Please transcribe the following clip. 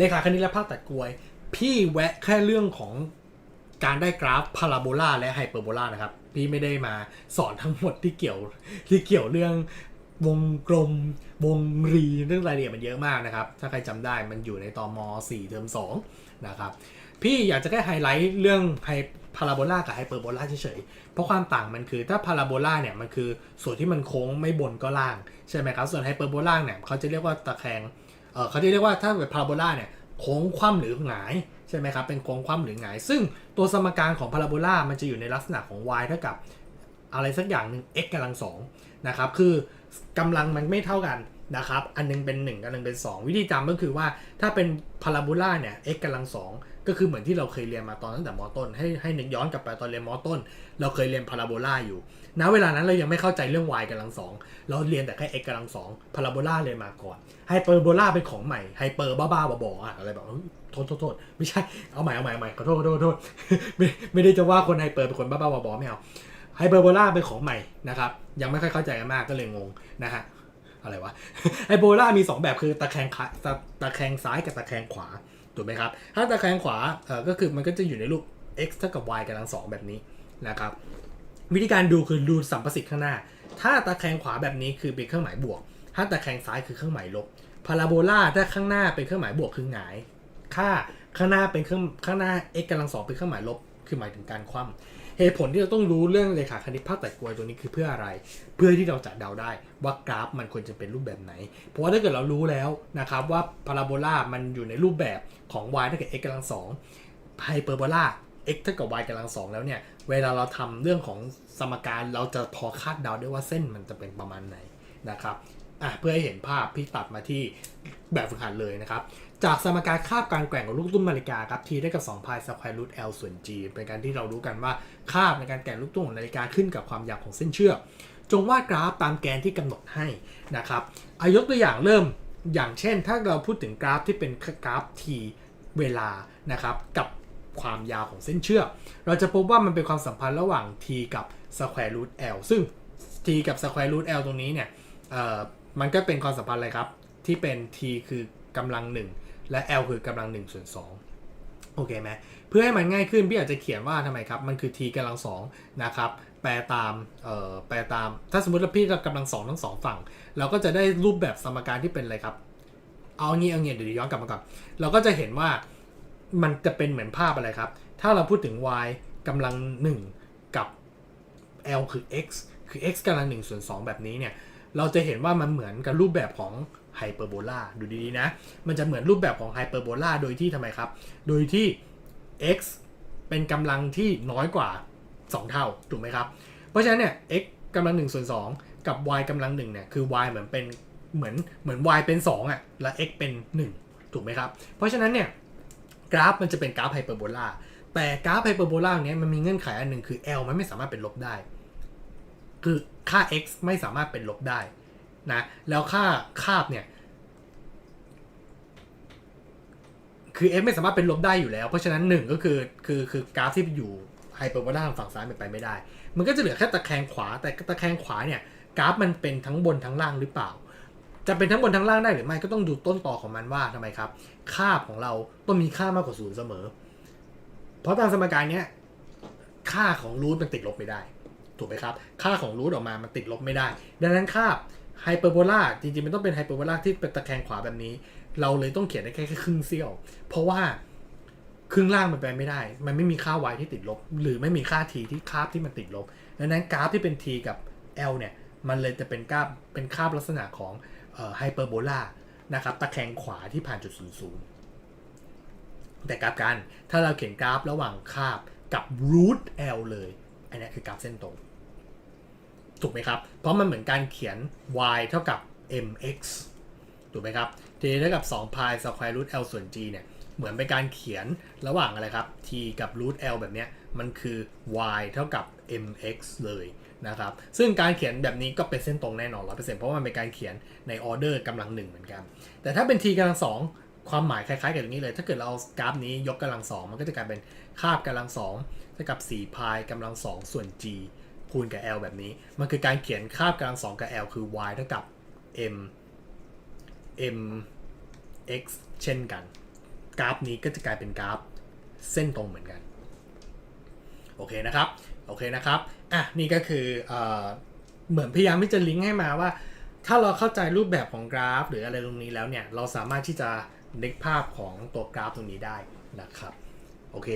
เลขาคณิตและภาคตัดกลวย พี่แวะแค่เรื่องของการได้กราฟพาราโบลาและไฮเปอร์โบลานะครับ พี่ไม่ได้มาสอนทั้งหมดที่เกี่ยวที่เกี่ยวเรื่องวงกลมวงรีเรื่องรายละเอียดมันเยอะมากนะครับ ถ้าใครจำได้มันอยู่ในตอม4เทอม2นะครับ พี่อยากจะแค่ไฮไลท์เรื่องไฮพาราโบลากับไฮเปอร์โบลาเฉยๆ เพราะความต่างมันคือถ้าพาราโบลาเนี่ยมันคือส่วนที่มันโค้งไม่บนก็ล่าง ใช่ไหมครับ ส่วนไฮเปอร์โบลาเนี่ยเขาจะเรียกว่าตะแคง เขาจะเรียกว่าถ้าเป็นพาราโบลาเนี่ยโค้งคว่ำหรือหงายใช่ไหมครับเป็นโค้งคว่ำหรือหงาย ซึ่งตัวสมการของพาราโบลามันจะอยู่ในลักษณะของ y เท่ากับอะไรสักอย่างหนึ่ง x กำลังสองนะครับคือกำลังมันไม่เท่ากัน นะครับ อันหนึงเป็น 1 อันหนึงเป็น 2 วิธีจำก็คือว่าถ้าเป็นพาราโบลาเนี่ย x กำลังสองก็คือเหมือนที่เราเคยเรียนมาตอนตั้งแต่มต้น ให้ให้นึกย้อนกลับไปตอนเรียนมต้น เราเคยเรียนพาราโบลาอยู่ณเวลานั้นเรายังไม่เข้าใจเรื่อง y กำลังสองเราเรียนแต่แค่ x กำลังสองพาราโบลาเลยมาก่อนไฮเปอร์โบลาเป็นของใหม่ไฮเปอร์บ้าๆบอๆอะอะไรแบบโทษโทษโทษไม่ใช่เอาใหม่เอาใหม่เอาใหม่ขอโทษขอโทษขอโทษไม่ไม่ได้จะว่าคนไฮเปอร์เป็นคนบ้าๆบอๆไม่เอาไฮเปอร์โบลาเป็นของใหม่นะครับยังไม่ค่อยเข้าใจกันมากก็เลยงงนะฮะ อะไรวะไอโบล่ามี 2 แบบคือตะแคงขาตะตะแคงซ้ายกับตะแคงขวาถูกไหมครับ ถ้าตะแคงขวาเออก็คือมันก็จะอยู่ในรูป x เท่ากับ y กำลังสองแบบนี้นะครับ วิธีการดูคือดูสัมประสิทธิ์ข้างหน้า ถ้าตะแคงขวาแบบนี้คือเป็นเครื่องหมายบวก ถ้าตะแคงซ้ายคือเครื่องหมายลบพาราโบลาถ้าข้างหน้าเป็นเครื่องหมายบวกคือหงาย ค่าข้างหน้าเป็นเครื่องข้างหน้า x กำลังสองเป็นเครื่องหมายลบ คือหมายถึงการคว่ำ เหตุผลที่เราต้องรู้เรื่องเลขาคณิตภาคแต่กลวยตัวนี้คือเพื่ออะไร เพื่อที่เราจะเดาได้ว่ากราฟมันควรจะเป็นรูปแบบไหน เพราะว่าถ้าเกิดเรารู้แล้วนะครับว่าพาราโบลามันอยู่ในรูปแบบของ y เท่ากับ x กำลังสองไฮเปอร์โบลา x เท่ากับ y กำลังสองแล้วเนี่ย เวลาเราทำเรื่องของสมการเราจะพอคาดเดาได้ว่าเส้นมันจะเป็นประมาณไหนนะครับ อะเพื่อให้เห็นภาพพี่ตัดมาที่แบบฝึกหัดเลยนะครับ จากสมการคาบการแกว่งของลูกตุ้มนาฬิกาครับ t ได้กับ2พายสแควร์รูท l ส่วน g เป็นการที่เรารู้กันว่าคาบในการแกว่งลูกตุ้มของนาฬิกาขึ้นกับความยาวของเส้นเชือก จงวาดกราฟตามแกนที่กำหนดให้นะครับอายกตัวอย่างเริ่มอย่างเช่น ถ้าเราพูดถึงกราฟที่เป็นกราฟ t เวลานะครับกับความยาวของเส้นเชือก เราจะพบว่ามันเป็นความสัมพันธ์ระหว่าง t กับ square root l ซึ่ง t กับ square root l ตรงนี้เนี่ยเอ่อ มันก็เป็นความสัมพันธ์อะไรครับ ที่เป็น t คือกำลัง1และ l คือกำลัง1ส่วน2โอเคไหมเพื่อให้มันง่ายขึ้นพี่อาจจะเขียนว่าทำไมครับ มันคือ t กำลัง2นะครับแปลตามเอ่อแปลตาม ถ้าสมมติว่าพี่กำลังสองทั้งสองฝั่ง เราก็จะได้รูปแบบสมการที่เป็นอะไรครับ เอางี้เอางี้เดี๋ยวย้อนกลับมาก่อนเราก็จะเห็นว่ามันจะเป็นเหมือนภาพอะไรครับ ถ้าเราพูดถึง y กำลัง 1 กับ l คือ x คือ x กำลัง1ส่วน2แบบนี้เนี่ย เราจะเห็นว่ามันเหมือนกับรูปแบบของไฮเปอร์โบลาดูดีๆนะ มันจะเหมือนรูปแบบของไฮเปอร์โบลาโดยที่ทำไมครับ โดยที่ x เป็นกำลังที่น้อยกว่า 2 เท่า ถูกไหมครับ เพราะฉะนั้นเนี่ย x กำลัง1ส่วน2 กับ y กำลัง1เนี่ยคือ y เหมือนเป็นเหมือนเหมือน y เป็น 2อะและ x เป็น 1 ถูกไหมครับ เพราะฉะนั้นเนี่ยกราฟมันจะเป็นกราฟไฮเปอร์โบลาแต่กราฟไฮเปอร์โบลาเนี้ยมันมีเงื่อนไขอันหนึ่งคือ l มันไม่สามารถเป็นลบได้ คือค่า x ไม่สามารถเป็นลบได้นะแล้วค่าคาบเนี่ย คือ x ไม่สามารถเป็นลบได้อยู่แล้ว เพราะฉะนั้นหนึ่งก็คือคือคือกราฟที่อยู่ไฮเปอร์โบลาทางฝั่งซ้ายมันไปไม่ได้ มันก็จะเหลือแค่ตะแคงขวา แต่ตะแคงขวาเนี่ยกราฟมันเป็นทั้งบนทั้งล่างหรือเปล่า จะเป็นทั้งบนทั้งล่างได้หรือไม่ก็ต้องดูต้นต่อของมันว่าทำไมครับ ค่าของเราต้องมีค่ามากกว่าศูนย์เสมอ เพราะตามสมการเนี้ยค่าของรูทมันติดลบไม่ได้ ถูกไหมครับ ค่าของรูทออกมามันติดลบไม่ได้ ดังนั้นค่าไฮเปอร์โบลาจริงๆ มันต้องเป็นไฮเปอร์โบลาที่เป็นตะแคงขวาแบบนี้ เราเลยต้องเขียนได้แค่ครึ่งเสี้ยว เพราะว่าครึ่งล่างมันไปไม่ได้ มันไม่มีค่า y ที่ติดลบ หรือไม่มีค่า t ที่คาบที่มันติดลบ ดังนั้นกราฟที่เป็น t กับ l เนี่ย มันเลยจะเป็นกราฟเป็นคาบลักษณะของไฮเปอร์โบลานะครับ ตะแคงขวาที่ผ่านจุดศูนย์ศูนย์แต่กราฟกัน ถ้าเราเขียนกราฟระหว่างคาบกับ root l เลย อันนี้คือกราฟเส้นตรง ถูกไหมครับ เพราะมันเหมือนการเขียน y เท่ากับ mx ถูกไหมครับ t เท่ากับ2 pi square root l ส่วน g เนี่ยเหมือนเป็นการเขียนระหว่างอะไรครับ t กับ root l แบบเนี้ยมันคือ y เท่ากับ mx เลยนะครับ ซึ่งการเขียนแบบนี้ก็เป็นเส้นตรงแน่นอน100%เพราะว่ามันเป็นการเขียนในออเดอร์กำลังหนึ่งเหมือนกัน แต่ถ้าเป็น t กำลังสองความหมายคล้ายๆกับอย่างนี้เลย ถ้าเกิดเราเอากราฟนี้ยกกำลังสองมันก็จะกลายเป็นคาบกำลังสองเท่ากับ4 pi กำลังสองส่วน g คูณกับ l แบบนี้ มันคือการเขียนคาบกลังสองกับ l คือ y เท่ากับ m m x เช่นกัน กราฟนี้ก็จะกลายเป็นกราฟเส้นตรงเหมือนกัน โอเคนะครับ โอเคนะครับ อะ นี่ก็คือเอเหมือนพยายามที่จะลิงก์ให้มาว่า ถ้าเราเข้าใจรูปแบบของกราฟ หรืออะไรตรงนี้แล้วเนี่ย เราสามารถที่จะนึกภาพของตัวกราฟตรงนี้ได้นะครับ โอเค